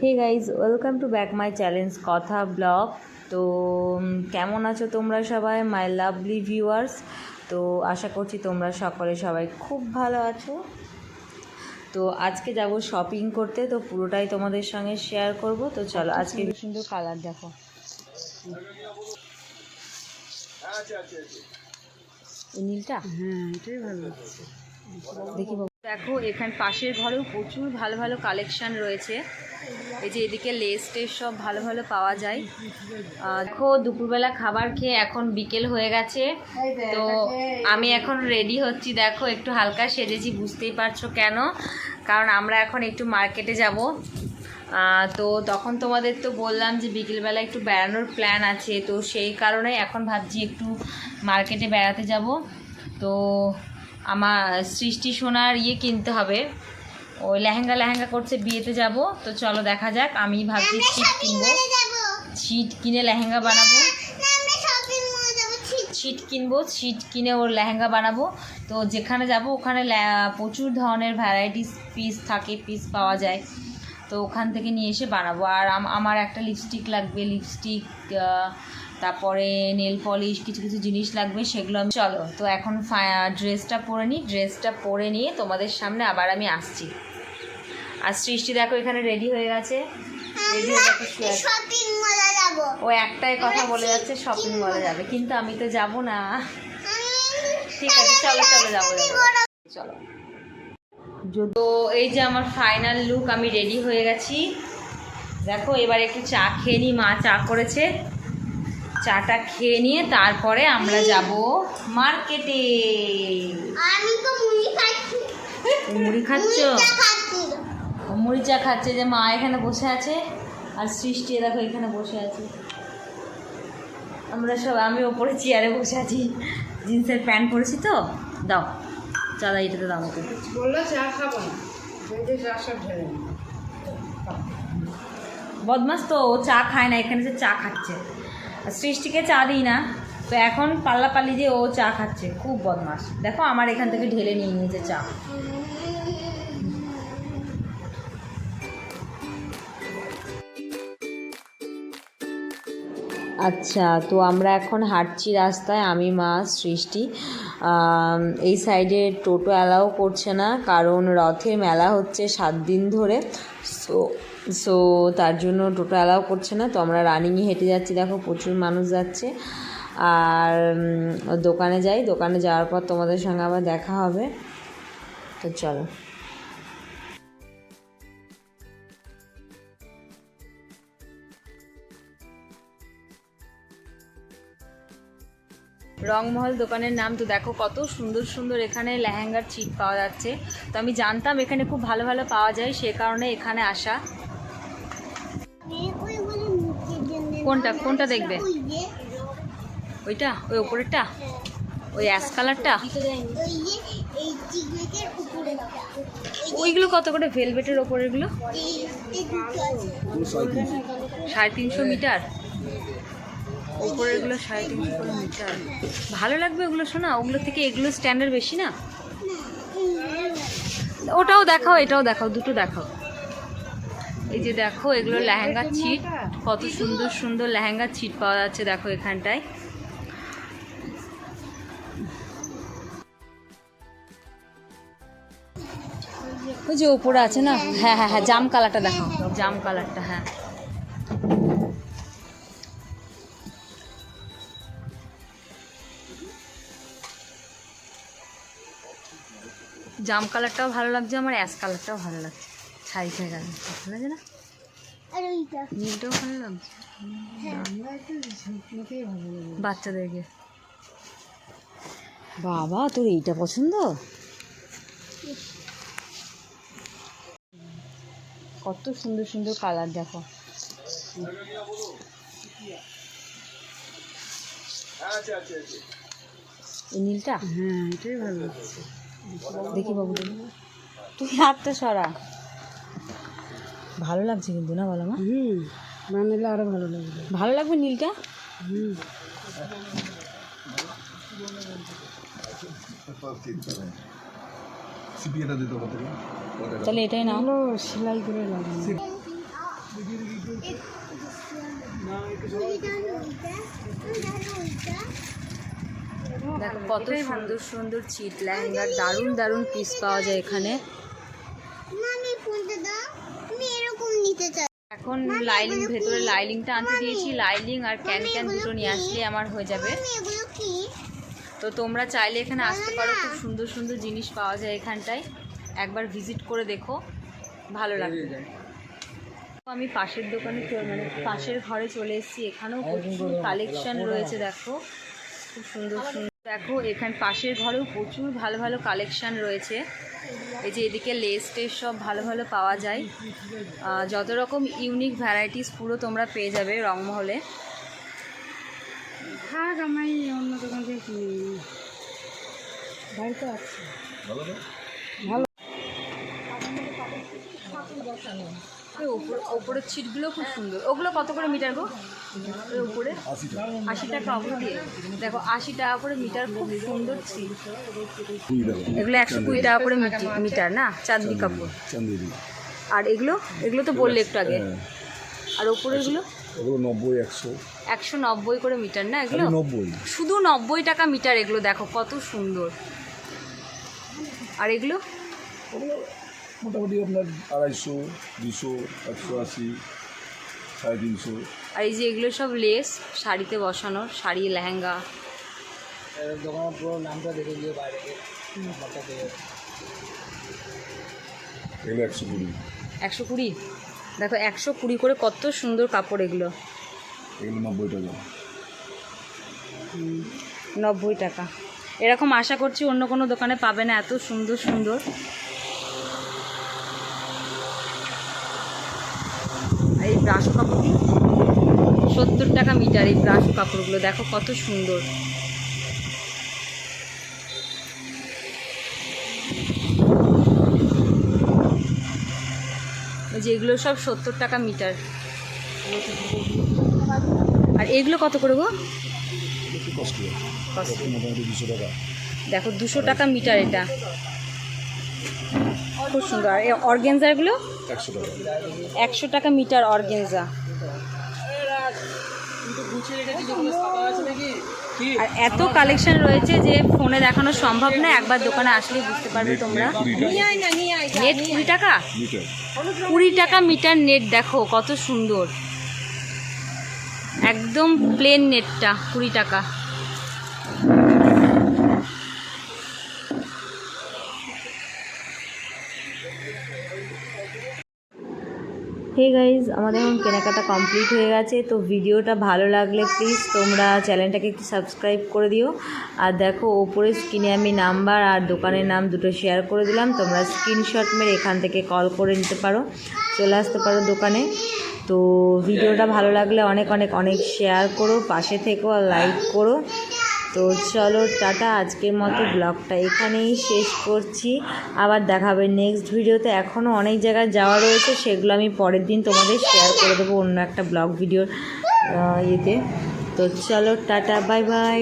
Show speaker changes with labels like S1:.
S1: Hey guys welcome to back my challenge কথা blog তো কেমন আছো তোমরা সবাই? মাই লাভলি ভিউয়ার্স তো আশা করছি তোমরা সকলে সবাই খুব ভালো আছো। তো আজকে যাব শপিং করতে। তো পুরোটাই তোমাদের সঙ্গে শেয়ার করব। তো চলো আজকে সুন্দর কালার দেখো। এই নীলটা?
S2: হ্যাঁ এটাই ভালো
S1: দেখি। দেখো, এখানে পাশের ঘরেও প্রচুর ভালো ভালো কালেকশন রয়েছে। এই যে এদিকে লেস টেস সব ভালো ভালো পাওয়া যায়। দেখো, দুপুরবেলা খাবার খেয়ে এখন বিকেল হয়ে গেছে। তো আমি এখন রেডি হচ্ছি। দেখো, একটু হালকা সেজেছি, বুঝতেই পারছ কেন? কারণ আমরা এখন একটু মার্কেটে যাব। তো তখন তোমাদের তো বললাম যে বিকেলবেলা একটু বেড়ানোর প্ল্যান আছে। তো সেই কারণে এখন ভাবছি একটু মার্কেটে বেড়াতে যাব। তো আমার সৃষ্টি সোনার ইয়ে কিনতে হবে। ওই লেহেঙ্গা লেহেঙ্গা করছে বিয়েতে যাব। তো চলো দেখা যাক আমি ভাবছি ছিট কিনবো। ছিট কিনে লেহেঙ্গা বানাবো। ছিট। কিনবো ছিট কিনে ওর লেহেঙ্গা বানাবো। তো যেখানে যাব ওখানে প্রচুর ধরনের ভ্যারাইটিস পিস থাকে পিস পাওয়া যায়। তো ওখান থেকে নিয়ে এসে বানাবো। আর আম- আমার একটা লিপস্টিক লাগবে লিপস্টিক তারপরে নেল পলিশ কিছু কিছু জিনিস লাগবে সেগুলো আমি চলো তো এখন ড্রেসটা পরে নিই ড্রেসটা পরে নিয়ে তোমাদের সামনে আবার আমি আসছি। আর সৃষ্টি দেখো এখানে রেডি হয়ে গেছে। রেডি হয়ে দেখো ও একটাই কথা বলে যাচ্ছে। শপিং মলে যাবে। কিন্তু আমি তো যাব না। ঠিক আছে চলো চলো যাব যাব। চলো। তো এই যে আমার ফাইনাল লুক আমি রেডি হয়ে গেছি। দেখো এবার একটু চা খেয়ে নিই মা চা করেছে। চাটা খেয়ে নিয়ে তারপরে আমরা যাব মার্কেটে।
S3: আমি তো মুড়ি খাচ্ছি।
S1: মুড়ি খাচ্ছ?
S3: চা খাচ্ছি।
S1: ও মুড়ি চা খাচ্ছে যে মা এখানে বসে আছে আর সৃষ্টি দেখো এখানে বসে আছে। আমরা সব আমি ওপরে চেয়ারে বসে আছি। জিন্সের প্যান্ট পরেছি তো? দাও চাঁদা এটাতে দাও আমাকে।
S2: বলল চা খাব না।
S1: বদমাস তো ও চা খায় না এখানে যে চা খাচ্ছে। সৃষ্টিকে চা দিই না, তো এখন পাল্লাপাল্লি দিয়ে ও চা খাচ্ছে, খুব বদমাস দেখো আমার এখান থেকে ঢেলে নিয়ে নিয়েছে চা। আচ্ছা তো আমরা এখন হাঁটছি রাস্তায়, আমি, মা, সৃষ্টি। এই সাইডে টোটো অ্যালাও করছে না, কারণ রথের মেলা হচ্ছে সাত দিন ধরে। সো সো তার জন্য টোটো অ্যালাও করছে না। তো আমরা রানিংয়ে হেঁটে যাচ্ছি, দেখো প্রচুর মানুষ যাচ্ছে। আর দোকানে যাই। দোকানে যাওয়ার পর তোমাদের সঙ্গে আবার দেখা হবে। তো চলো। রংমহল দোকানের নাম তো দেখো কত সুন্দর সুন্দর এখানে লেহেঙ্গার ছিট পাওয়া যাচ্ছে। তো আমি জানতাম এখানে খুব ভালো ভালো পাওয়া যায়, সে কারণে এখানে আসা। কোনটা? কোনটা দেখবে? ওইটা? ওই ওপরেরটা? ওই অ্যাশ কালারটা? ওইগুলো কত করে ভেলভেটের ওপরেরগুলো? সাড়ে তিনশো মিটার? ওপরেরগুলো সাড়ে তিনশো করে মিটার ভালো লাগবে ওগুলো শোনা? ওগুলো থেকে এগুলো স্ট্যান্ডার্ড বেশি না? ওটাও দেখাও এটাও দেখাও দুটো দেখাও। এই যে দেখো এগুলো লেহেঙ্গা ছিট কত সুন্দর সুন্দর লেহেঙ্গা ছিট পাওয়া যাচ্ছে দেখো এখানটায়। ওই যে উপরে আছে না? হ্যাঁ হ্যাঁ হ্যাঁ জাম কালারটা দেখো জাম কালারটা হ্যাঁ। জাম কালারটাও ভালো লাগছে আমার অ্যাশ কালারটাও ভালো লাগছে। শাড়ি খেয়ে গেল। ভালো লাগে না? নীলটাও ভালো লাগছে।
S2: লাগে
S1: বাচ্চাদেরকে। বাবা তোর এইটা পছন্দ? কত সুন্দর সুন্দর কালার দেখো। এই নীলটা?
S2: হ্যাঁ এটাই ভালো লাগছে।
S1: দেখি বাবু তুই হাতটা সরা। ভালো লাগছে কিন্তু না বলো মা?
S2: হুম না নিলে আরও ভালো লাগবে।
S1: ভালো লাগবে নীলটা? তাহলে এটাই না
S2: হলো সেলাই করে লাগবে
S1: দেখো কত সুন্দর সুন্দর চিট লেহেঙ্গার দারুণ দারুণ পিস পাওয়া যায় এখানে।
S3: মামি ফোনটা দাও আমি এরকম নিতে চাই।
S1: এখন লাইলিং ভেতরে লাইলিংটা আনতে দিয়েছি লাইলিং আর ক্যান ক্যান দুটো নিয়ে আসলে আমার হয়ে যাবে।
S3: আমি এগুলো কি?
S1: তো তোমরা চাইলে এখানে আসতে পারো খুব সুন্দর সুন্দর জিনিস পাওয়া যায় এখানটায়। একবার ভিজিট করে দেখো ভালো লাগবে। আমি পাশের দোকানে মানে পাশের ঘরে চলে এসেছি এখানেও প্রচুর কালেকশন রয়েছে দেখো। খুব সুন্দর সুন্দর। দেখো এখানে পাশের ঘরেও প্রচুর ভালো ভালো কালেকশন রয়েছে। এই যে এদিকে লেস টেস সব ভালো ভালো পাওয়া যায়। যত রকম ইউনিক ভ্যারাইটিস পুরো তোমরা পেয়ে যাবে রংমহলে।
S2: থাক আমি অন্য দোকান থেকে কিনে বাড়িতে আছে।
S1: এই ওপর- ওপরের ছিটগুলো খুব সুন্দর। ওগুলো কত করে মিটার গো? উপরে? আশি টাকা দিয়ে দেখো আশি টাকা করে মিটার খুব সুন্দর ছিট। এগুলো একশো কুড়ি টাকা করে মিটি- মিটার না? চাঁদনি কাপড়। আর এগুলো? এগুলো তো বললে একটু আগে। আর ওপরেগুলো
S4: ওগুলো নব্বই একশো।
S1: একশো নব্বই করে মিটার না এগুলো?
S4: নব্বই।
S1: শুধু নব্বই টাকা মিটার এগুলো দেখো কত সুন্দর। আর এগুলো?
S4: মোটামুটি আপনার আড়াইশো দুশো একশো আশি সাড়ে তিনশো।
S1: আর এই যে এগুলো সব লেস শাড়িতে বসানোর শাড়ি লেহেঙ্গা।
S4: এগুলো একশো কুড়ি।
S1: একশো কুড়ি? দেখো একশো কুড়ি করে কত সুন্দর কাপড় এগুলো।
S4: এগুলো নব্বই টাকা।
S1: নব্বই টাকা। এরকম আশা করছি অন্য কোনো দোকানে পাবে না এত সুন্দর সুন্দর আর এই ব্রাশো কাপড় সত্তর টাকা মিটার এই ব্রাশ কাপড়গুলো দেখো কত সুন্দর। এই যে এগুলো সব সত্তর টাকা মিটার। আর এগুলো কত করে গো? দেখো দুশো টাকা মিটার এটা। খুব সুন্দর। আর অর্গেনজারগুলো
S4: একশো টাকা।
S1: একশো টাকা মিটার অর্গেনজা। আর এত কালেকশন রয়েছে যে ফোনে দেখানো সম্ভব না একবার দোকানে আসলেই বুঝতে পারবে তোমরা। নেট কুড়ি টাকা। কুড়ি টাকা? মিটার নেট দেখো কত সুন্দর। একদম প্লেন নেটটা কুড়ি টাকা। হে গাইজ আমাদের এখন কেনাকাটা কমপ্লিট হয়ে গেছে, তো ভিডিওটা ভালো লাগলে প্লিজ তোমরা চ্যানেলটাকে একটু সাবস্ক্রাইব করে দিও। আর দেখো, ওপরে স্ক্রিনে আমি নাম্বার আর দোকানের নাম দুটো শেয়ার করে দিলাম, তোমরা স্ক্রিনশট মেরে এখান থেকে কল করে নিতে পারো। চলে আসতে পারো দোকানে। তো ভিডিওটা ভালো লাগলে অনেক অনেক অনেক শেয়ার করো, পাশে থেকো আর লাইক করো। তো চলো টাটা, আজকের মতো ব্লগটা এখানেই শেষ করছি। আবার দেখাবে নেক্সট ভিডিওতে। এখনও অনেক জায়গায় যাওয়া রয়েছে, সেগুলো আমি পরের দিন তোমাদের শেয়ার করে দেবো অন্য একটা ব্লগ ভিডিওর ইয়েতে। তো চলো টাটা বাই বাই